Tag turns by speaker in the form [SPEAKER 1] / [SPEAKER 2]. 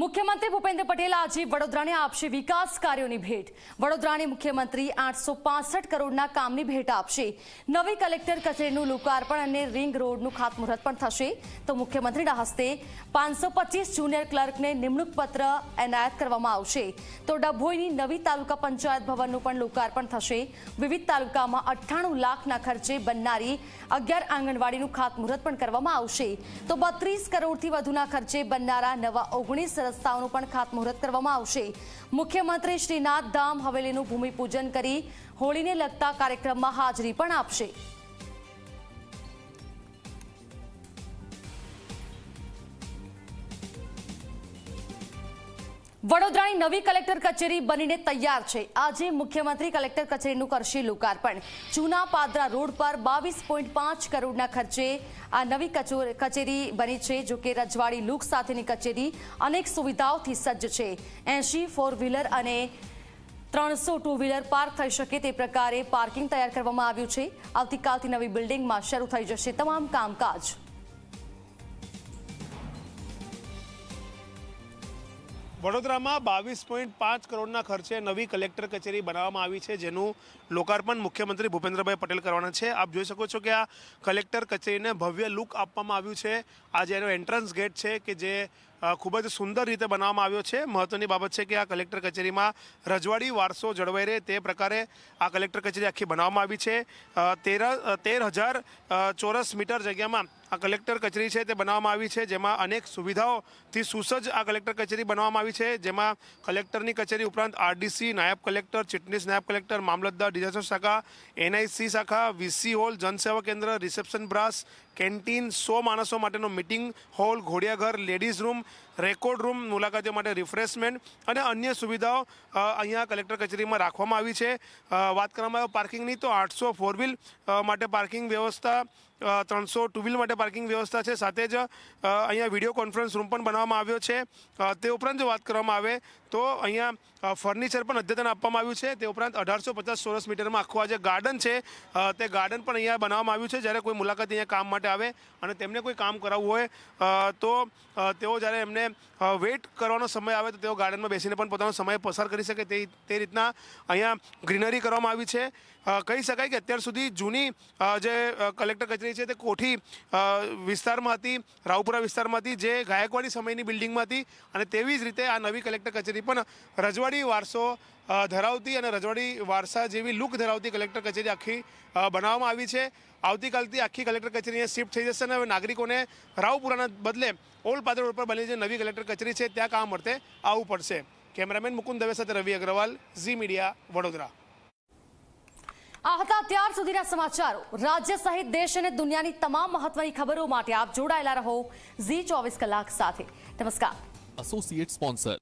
[SPEAKER 1] મુખ્યમંત્રી ભૂપેન્દ્ર પટેલ આજે વડોદરાને આપશે વિકાસ કાર્યોની ભેટ. વડોદરાને મુખ્યમંત્રી આઠસો કરોડના કામની ભેટ આપશે. નવી કલેક્ટર કચેરીનું લોકાર્પણ અને રિંગ રોડનું ખાતમુહૂર્ત પણ થશે. તો મુખ્યમંત્રીના હસ્તે પચીસ જુનિયર ક્લર્કને નિમણૂક પત્ર એનાયત કરવામાં આવશે. તો ડભોઈની નવી તાલુકા પંચાયત ભવનનું પણ લોકાર્પણ થશે. વિવિધ તાલુકામાં અઠ્ઠાણું લાખના ખર્ચે બનનારી અગિયાર આંગણવાડીનું ખાતમુહૂર્ત પણ કરવામાં આવશે. તો બત્રીસ કરોડથી વધુના ખર્ચે બનનારા નવા ઓગણીસ રસ્તાઓનું પણ ખાતમુહૂર્ત કરવામાં આવશે. મુખ્યમંત્રી શ્રીનાથ ધામ હવેલીનું ભૂમિપૂજન કરી હોળીને લગતા કાર્યક્રમમાં હાજરી પણ આપશે. વડોદરાની નવી કલેક્ટર કચેરી બનીને તૈયાર છે. આજે મુખ્યમંત્રી કલેક્ટર કચેરીનું કરશે લોકાર્પણ. જૂના પાદરા રોડ પર બાવીસ કરોડના ખર્ચે આ નવી કચો- કચેરી બની છે, જો કે રજવાડી લુક સાથેની કચેરી અનેક સુવિધાઓથી સજ્જ છે. એંશી ફોર વ્હીલર અને ત્રણસો ટુ વ્હીલર પાર્ક થઈ શકે તે પ્રકારે પાર્કિંગ તૈયાર કરવામાં આવ્યું છે. આવતીકાલથી નવી બિલ્ડિંગમાં શરૂ થઈ જશે તમામ કામકાજ.
[SPEAKER 2] વડોદરામાં બાવીસ પોઈન્ટ પાંચ કરોડના ખર્ચે નવી કલેક્ટર કચેરી બનાવવામાં આવી છે, જેનું લોકાર્પણ મુખ્યમંત્રી ભૂપેન્દ્રભાઈ પટેલ કરવાના છે. આપ જોઈ શકો છો કે આ કલેક્ટર કચેરીને ભવ્ય લુક આપવામાં આવ્યું છે. આ જે એનો એન્ટ્રન્સ ગેટ છે કે જે ખૂબ જ સુંદર રીતે બનાવવામાં આવ્યો છે. મહત્વની બાબત છે કે આ કલેક્ટર કચેરીમાં રજવાડી, વારસો જળવાઈ રહે તે પ્રકારે આ કલેક્ટર કચેરી આખી બનાવવામાં આવી છે. તેર તેર હજાર ચોરસ મીટર જગ્યામાં આ કલેક્ટર કચેરી છે તે બનાવવામાં આવી છે, જેમાં અનેક સુવિધાઓથી સુસજ્જ આ કલેક્ટર કચેરી બનાવવામાં આવી છે, જેમાં કલેક્ટરની કચેરી ઉપરાંત આરડીસી, નાયબ કલેક્ટર, ચીટનીસ નાયબ કલેક્ટર, મામલતદાર, ડિઝાસ્ટર શાખા, એનઆઈસી શાખા, વીસી હોલ, જનસેવા કેન્દ્ર, રિસેપ્શન બ્રાસ કેન્ટીન સો માણસો માટેનો મિટિંગ હોલ, ઘોડિયાઘર, લેડીઝ રૂમ, રેકોર્ડ રૂમ, મુલાકાતીઓ માટે રિફ્રેશમેન્ટ અને અન્ય સુવિધાઓ અહીંયા કલેક્ટર કચેરીમાં રાખવામાં આવી છે. વાત કરવામાં આવે પાર્કિંગની તો આઠસો ફોર વ્હીલ માટે પાર્કિંગ વ્યવસ્થા ત્રણસો ટુ વ્હીલ માટે પાર્કિંગ વ્યવસ્થા છે. સાથે જ અહીંયા વીડિયો કોન્ફરન્સ રૂમ પણ બનાવવામાં આવ્યો છે. તે ઉપરાંત જો વાત કરવામાં આવે, તો અહીંયા ફર્નિચર પણ અદ્યતન આપવામાં આવ્યું છે. તે ઉપરાંત અઢારસો પચાસ ચોરસ મીટરમાં આખું આ જે ગાર્ડન છે તે ગાર્ડન પણ અહીંયા બનાવવામાં આવ્યું છે. જ્યારે કોઈ મુલાકાત અહીંયા કામ માટે આવે અને તેમને કોઈ કામ કરાવવું હોય તો તેઓ જ્યારે એમને વેઇટ કરવાનો સમય આવે તો તેઓ ગાર્ડનમાં બેસીને પણ પોતાનો સમય પસાર કરી શકે તે તે રીતના અહીંયા ગ્રીનરી કરવામાં આવી છે. કહી શકાય કે અત્યાર સુધી જૂની જે કલેક્ટર કચેરી છે તે કોઠી વિસ્તારમાં હતી રાવપુરા વિસ્તારમાં હતી જે ગાયકવાડી સમયની બિલ્ડિંગમાં હતી અને તેવી જ રીતે આ નવી કલેક્ટર કચેરી પણ રજવાડી વારસો ધરાવતી અને રજવાડી વારસા જેવી લુક ધરાવતી કલેક્ટર કચેરી આખી બનાવવામાં આવી છે. આવતીકાલથી આખી કલેક્ટર કચેરી શિફ્ટ થઈ જશે અને હવે નાગરિકોને રાવપુરાના બદલે ઓલ્ડ પાદર રોડ પર બની જે નવી કલેક્ટર કચેરી છે, ત્યાં કામ અર્થે આવવું પડશે. કેમેરામેન મુકુંદ દવે સાથે રવિ અગ્રવાલ, ઝી મીડિયા, વડોદરા.
[SPEAKER 1] આ હતા ત્યાર સુધીના સમાચારો. રાજ્ય સહિત દેશ અને દુનિયાની તમામ મહત્વની ખબરો માટે આપ જોડાયેલા રહો ઝી ચોવીસ કલાક સાથે. નમસ્કાર.
[SPEAKER 3] Associate sponsor.